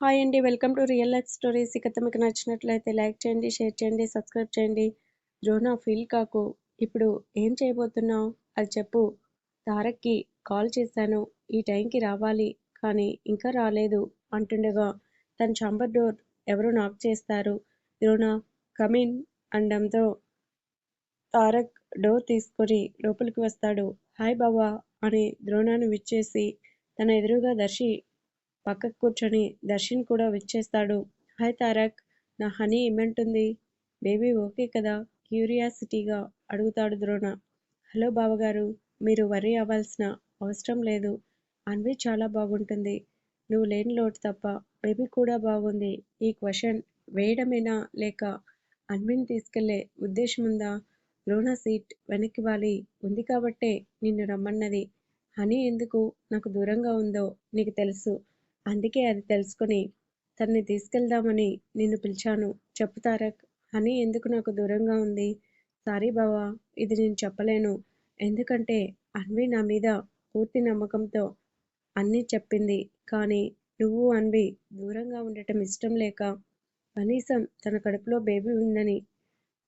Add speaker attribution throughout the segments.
Speaker 1: Hi అండి. Welcome to real life stories. ఈ కథ మీకు నచ్చినట్లయితే లైక్ చేయండి, షేర్ చేయండి, సబ్స్క్రైబ్ చేయండి. ద్రోణ ఫీల్ కాకు. ఇప్పుడు ఏం చేయబోతున్నావు? అది చెప్పు. తారక్‌కి కాల్ చేశాను. ఈ టైంకి రావాలి కానీ ఇంకా రాలేదు అంటుండగా తన చాంబర్ డోర్ ఎవరు నాక్ చేస్తారు. ద్రోణ కమ్ ఇన్ అనడంతో తారక్ డోర్ తీసుకొని లోపలికి వస్తాడు. హాయ్ బావా అని ద్రోణాను విచ్చేసి తన ఎదురుగా దర్శి పక్కకు కూర్చొని దర్శన్ కూడా విచ్చేస్తాడు. హాయ్ తారక్ నా హనీ ఏమంటుంది? బేబీ ఓకే కదా? క్యూరియాసిటీగా అడుగుతాడు ద్రోణ. హలో బావగారు మీరు వరి అవ్వాల్సిన అవసరం లేదు. అన్వి చాలా బాగుంటుంది. నువ్వు లేని లోటు తప్ప బేబీ కూడా బాగుంది. ఈ క్వశ్చన్ వేయడమేనా లేక అన్విని తీసుకెళ్ళే ఉద్దేశం ఉందా? ద్రోణ సీట్ వెనక్కి వాలి. ఉంది కాబట్టే నిన్ను రమ్మన్నది. హనీ ఎందుకు? నాకు దూరంగా ఉందో నీకు తెలుసు. అందుకే అది తెలుసుకొని తన్ని తీసుకెళ్దామని నిన్ను పిలిచాను. చెప్పు తారక్ హనీ? ఎందుకు నాకు దూరంగా ఉంది? సారీ బావా ఇది నేను చెప్పలేను. ఎందుకంటే అన్వి నా మీద పూర్తి నమ్మకంతో అన్నీ చెప్పింది. కానీ నువ్వు అన్వి దూరంగా ఉండటం ఇష్టం లేక కనీసం తన కడుపులో బేబీ ఉందని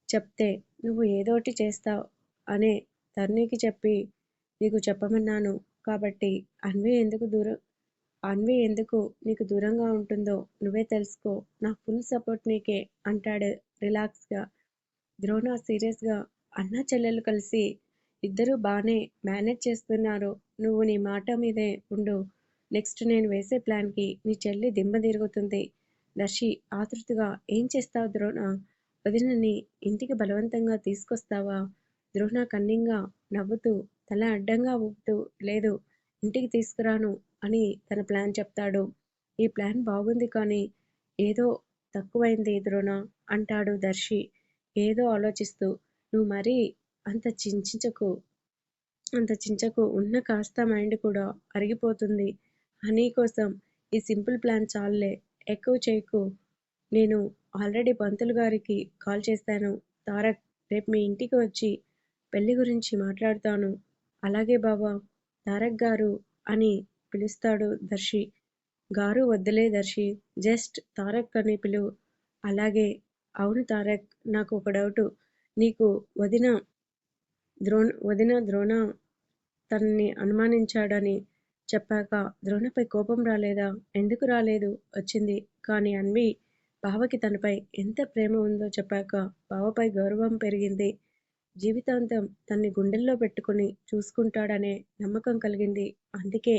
Speaker 1: చెప్తే నువ్వు ఏదోటి చేస్తావు అనే తర్నీకి చెప్పి నీకు చెప్పమన్నాను. కాబట్టి అన్వి ఎందుకు దూరం అన్వి ఎందుకు నీకు దూరంగా ఉంటుందో నువ్వే తెలుసుకో. నా ఫుల్ సపోర్ట్ నీకే అంటాడు రిలాక్స్గా. ద్రోణ సీరియస్గా అన్న చెల్లెలు కలిసి ఇద్దరూ బాగానే మేనేజ్ చేస్తున్నారు. నువ్వు నీ మాట మీదే ఉండు. నెక్స్ట్ నేను వేసే ప్లాన్కి నీ చెల్లి దిమ్మ తిరుగుతుంది. దర్శి ఆతృతగా ఏం చేస్తావు ద్రోణ? వదినని ఇంటికి బలవంతంగా తీసుకొస్తావా? ద్రోణ కన్నింగా నవ్వుతూ తల అడ్డంగా ఊపుతూ లేదు ఇంటికి తీసుకురాను. అని తన ప్లాన్ చెప్తాడు. ఈ ప్లాన్ బాగుంది కానీ ఏదో తక్కువైంది ద్రోణ అంటాడు దర్శి. ఏదో ఆలోచిస్తూ నువ్వు మరీ అంత చించకు అంత చించకు ఉన్న కాస్త మైండ్ కూడా అరిగిపోతుంది. హనీ కోసం ఈ సింపుల్ ప్లాన్ చాలులే ఎక్కువ చేయకు. నేను ఆల్రెడీ పంతులు గారికి కాల్ చేశాను తారక్ రేపు మీ ఇంటికి వచ్చి పెళ్ళి గురించి మాట్లాడుతాను. అలాగే బాబా తారక్ గారు అని పిలుస్తాడు దర్శి. గారు వద్దులే దర్శి. జస్ట్ తారక్ అని పిలువు. అలాగే అవును తారక్ నాకు ఒక డౌటు. నీకు వదిన ద్రోణ వదిన ద్రోణ తనని అనుమానించాడని చెప్పాక ద్రోణపై కోపం రాలేదా? ఎందుకు రాలేదు? వచ్చింది. కానీ అన్వి బావకి తనపై ఎంత ప్రేమ ఉందో చెప్పాక బావపై గౌరవం పెరిగింది. జీవితాంతం తన్ని గుండెల్లో పెట్టుకుని చూసుకుంటాడనే నమ్మకం కలిగింది. అందుకే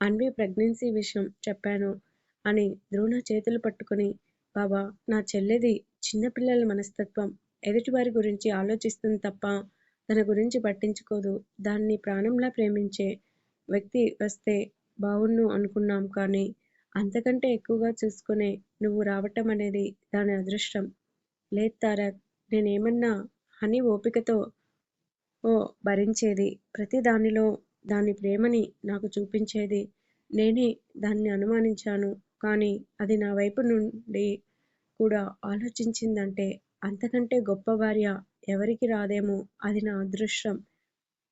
Speaker 1: అన్వి ప్రెగ్నెన్సీ విషయం చెప్పాను అని ద్రోణ చేతులు పట్టుకుని బాబా నా చెల్లెది చిన్నపిల్లల మనస్తత్వం ఎదుటివారి గురించి ఆలోచిస్తుంది తప్ప తన గురించి పట్టించుకోదు. దాన్ని ప్రాణంలా ప్రేమించే వ్యక్తి వస్తే బావుణ్ణు అనుకున్నాం కానీ అంతకంటే ఎక్కువగా చూసుకునే నువ్వు రావటం అనేది దాని అదృష్టం. లేదు తారక్ నేనేమన్నా హనీ ఓపికతో ఓ భరించేది ప్రతి దానిలో దాని ప్రేమని నాకు చూపించేది. నేనే దాన్ని అనుమానించాను. కానీ అది నా వైపు నుండి కూడా ఆలోచించిందంటే అంతకంటే గొప్ప భార్య ఎవరికి రాదేమో అది నా అదృష్టం.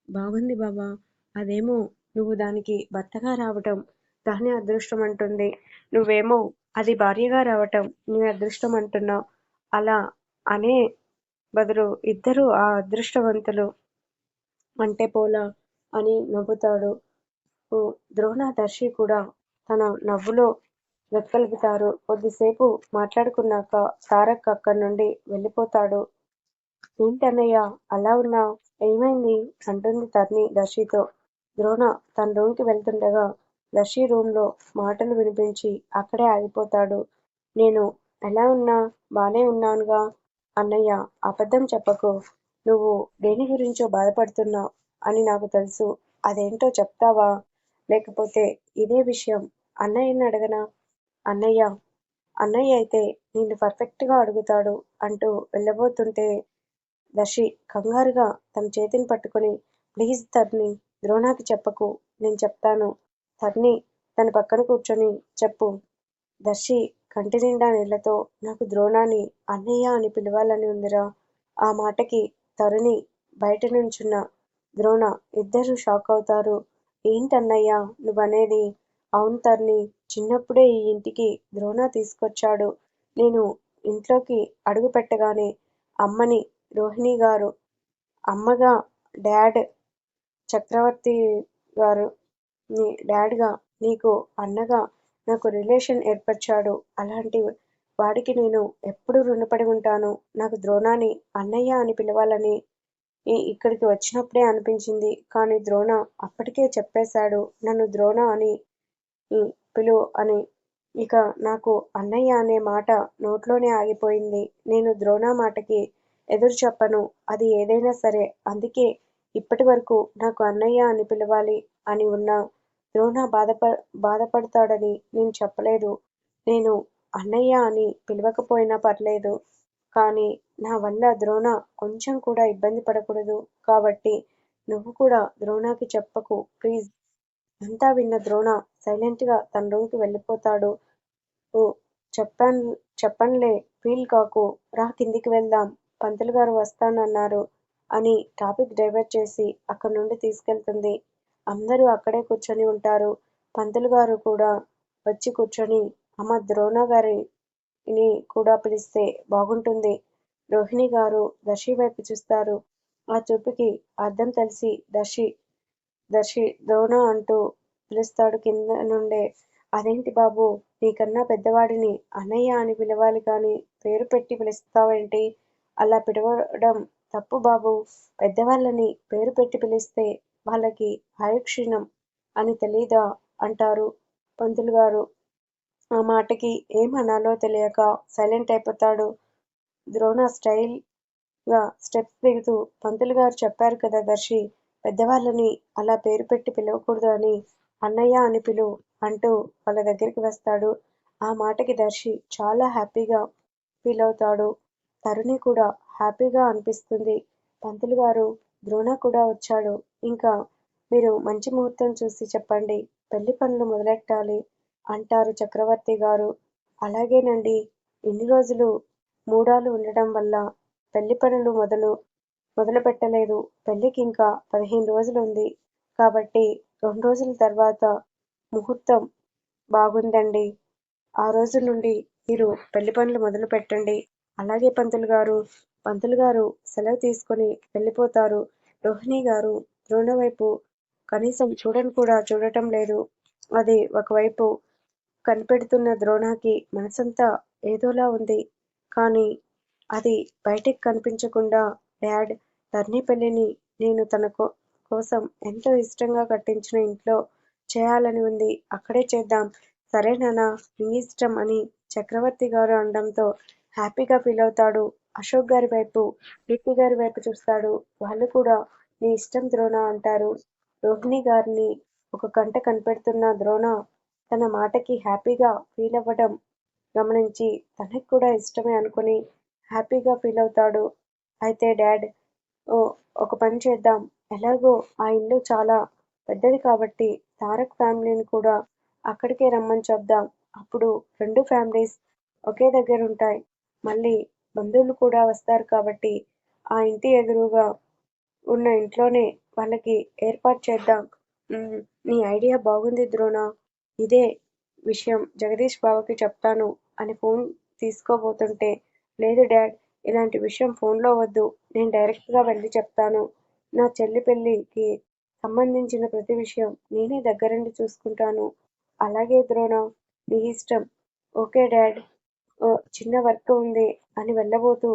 Speaker 1: బాగుంది బాబా అదేమో నువ్వు దానికి భర్తగా రావటం దాని అదృష్టం అంటుంది. నువ్వేమో అది భార్యగా రావటం నీ అదృష్టం అంటున్నావు. అలా అనే బదులు ఇద్దరు ఆ అదృష్టవంతులు. అంటే పోలా అని నవ్వుతాడు ద్రోణదర్శి కూడా తన నవ్వులో రెక్కలుపుతారు. కొద్దిసేపు మాట్లాడుకున్నాక తారక్ అక్కడి నుండి వెళ్ళిపోతాడు. ఏంటన్నయ్య అలా ఉన్నావ్? ఏమైంది? అంటుంది తర్ని దర్శితో. ద్రోణ తన రూమ్కి వెళ్తుండగా దర్శి రూమ్లో మాటలు వినిపించి అక్కడే ఆగిపోతాడు. నేను ఎలా ఉన్నా బానే ఉన్నానుగా అన్నయ్య అబద్ధం చెప్పకు. నువ్వు దేని గురించో బాధపడుతున్నావు అని నాకు తెలుసు. అదేంటో చెప్తావా? లేకపోతే ఇదే విషయం అన్నయ్యని అడగనా? అన్నయ్య అన్నయ్య అయితే నిన్ను పర్ఫెక్ట్గా అడుగుతాడు అంటూ వెళ్ళబోతుంటే దర్శి కంగారుగా తన చేతిని పట్టుకుని ప్లీజ్ తర్ని ద్రోణాకి చెప్పకు నేను చెప్తాను తర్ని తన పక్కన కూర్చొని చెప్పు దర్శి కంటి నిండా నీళ్ళతో నాకు ద్రోణాన్ని అన్నయ్య అని పిలవాలని ఉందిరా ఆ మాటకి తరుణి బయట నుంచున్న ద్రోణ ఇద్దరూ షాక్ అవుతారు ఏంటన్నయ్యా నువ్వనేది? అవును తర్ని చిన్నప్పుడే ఈ ఇంటికి ద్రోణ తీసుకొచ్చాడు. నేను ఇంట్లోకి అడుగు పెట్టగానే అమ్మని రోహిణి గారు, అమ్మగా డాడ్ చక్రవర్తి గారు నీ డాడ్గా నీకు అన్నగా నాకు రిలేషన్ ఏర్పరిచాడు. అలాంటి వాడికి నేను ఎప్పుడు రుణపడి ఉంటాను. నాకు ద్రోణాన్ని అన్నయ్య అని పిలవాలని ఇక్కడికి వచ్చినప్పుడే అనిపించింది. కానీ ద్రోణ అప్పటికే చెప్పేశాడు నన్ను ద్రోణ అని పిలు అని. ఇక నాకు అన్నయ్య అనే మాట నోట్లోనే ఆగిపోయింది. నేను ద్రోణ మాటకి ఎదురు చెప్పను. అది ఏదైనా సరే. అందుకే ఇప్పటివరకూ నాకు అన్నయ్య అని పిలవాలి అని ఉన్నా ద్రోణ బాధప బాధపడతాడని నేను చెప్పలేదు. నేను అన్నయ్య అని పిలవకపోయినా పర్లేదు. కానీ నా వల్ల ద్రోణ కొంచెం కూడా ఇబ్బంది పడకూడదు. కాబట్టి నువ్వు కూడా ద్రోణకి చెప్పకు ప్లీజ్. అంతా విన్న ద్రోణ సైలెంట్గా తన రూమ్కి వెళ్ళిపోతాడు. చెప్పాన్ చెప్పన్లే ఫీల్ కాకు. రా కిందికి వెళ్దాం. పంతులు గారు వస్తానన్నారు అని టాపిక్ డైవర్ట్ చేసి అక్కడి నుండి తీసుకెళ్తుంది. అందరూ అక్కడే కూర్చొని ఉంటారు. పంతులు గారు కూడా వచ్చి కూర్చొని అమ్మ ద్రోణ గారి అని కూడా పిలిస్తే బాగుంటుంది. రోహిణి గారు దర్శి వైపు చూస్తారు. ఆ చూపుకి అర్థం తెలిసి దర్శి దర్శి దోనో అంటూ పిలుస్తాడు కింద నుండే. అదేంటి బాబు నీకన్నా పెద్దవాడిని అన్నయ్య అని పిలవాలి కానీ పేరు పెట్టి పిలుస్తావేంటి? అలా పిలవడం తప్పు బాబు పెద్దవాళ్ళని పేరు పెట్టి పిలిస్తే వాళ్ళకి ఆయుక్షీణం అని తెలీదా? అంటారు పంతులు గారు ఆ మాటకి ఏం అనాలో తెలియక సైలెంట్ అయిపోతాడు. ద్రోణ స్టైల్గా స్టెప్స్ దిగుతూ పంతులుగారు చెప్పారు కదా దర్శి! పెద్దవాళ్ళని అలా పేరు పెట్టి పిలవకూడదు అని. అన్నయ్య అని పిలు అంటూ వాళ్ళ దగ్గరికి వస్తాడు. ఆ మాటకి దర్శి చాలా హ్యాపీగా ఫీల్ అవుతాడు తరుణి కూడా హ్యాపీగా అనిపిస్తుంది. పంతులు గారు ద్రోణ కూడా వచ్చాడు. ఇంకా మీరు మంచి ముహూర్తం చూసి చెప్పండి. పెళ్ళి పనులు మొదలెట్టాలి అంటారు చక్రవర్తి గారు. అలాగేనండి. ఇన్ని రోజులు మూడాలు ఉండటం వల్ల పెళ్ళి పనులు మొదలు మొదలు పెట్టలేదు పెళ్ళికి ఇంకా పదిహేను రోజులు ఉంది కాబట్టి రెండు రోజుల తర్వాత ముహూర్తం బాగుందండి. ఆ రోజు నుండి మీరు పెళ్ళి పనులు మొదలు పెట్టండి. అలాగే పంతులుగారు. పంతులుగారు సెలవు తీసుకుని వెళ్ళిపోతారు. రోహిణి గారు ద్రోణ వైపు కనీసం చూడని కూడా చూడటం లేదు. అది ఒకవైపు కనిపెడుతున్న ద్రోణాకి మనసంతా ఏదోలా ఉంది. కానీ అది బయటికి కనిపించకుండా డాడ్ తర్ని పెళ్ళిని నేను తన కోసం ఎంతో ఇష్టంగా కట్టించిన ఇంట్లో చేయాలని ఉంది. అక్కడే చేద్దాం. సరే నానా నీ ఇష్టం అని చక్రవర్తి గారు అనడంతో హ్యాపీగా ఫీల్ అవుతాడు అశోక్ గారి వైపు, కీర్తిగారి వైపు చూస్తాడు. వాళ్ళు కూడా నీ ఇష్టం ద్రోణ అంటారు. రోహిణి గారిని ఒక కంట కనిపెడుతున్న ద్రోణ తన మాటకి హ్యాపీగా ఫీలవ్వడం గమనించి తనకు కూడా ఇష్టమే అనుకుని హ్యాపీగా ఫీలవుతాడు. అయితే డాడ్ ఒక పని చేద్దాం. ఎలాగో ఆ ఇల్లు చాలా పెద్దది కాబట్టి తారక్ ఫ్యామిలీని కూడా అక్కడికే రమ్మని చెప్దాం. అప్పుడు రెండు ఫ్యామిలీస్ ఒకే దగ్గర ఉంటాయి మళ్ళీ బంధువులు కూడా వస్తారు కాబట్టి ఆ ఇంటి ఎదురుగా ఉన్న ఇంట్లోనే వాళ్ళకి ఏర్పాటు చేద్దాం. నీ ఐడియా బాగుంది ద్రోణ ఇదే విషయం జగదీష్ బావకి చెప్తాను అని ఫోన్ తీసుకోబోతుంటే లేదు డాడ్! ఇలాంటి విషయం ఫోన్లో వద్దు. నేను డైరెక్ట్గా వెళ్ళి చెప్తాను. నా చెల్లి పెళ్ళికి సంబంధించిన ప్రతి విషయం నేనే దగ్గరుండి చూసుకుంటాను. అలాగే ద్రోణ నీ ఇష్టం. Okay dad! చిన్న వర్క్ ఉంది అని వెళ్ళబోతూ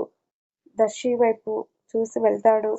Speaker 1: దర్శి వైపు చూసి వెళ్తాడు.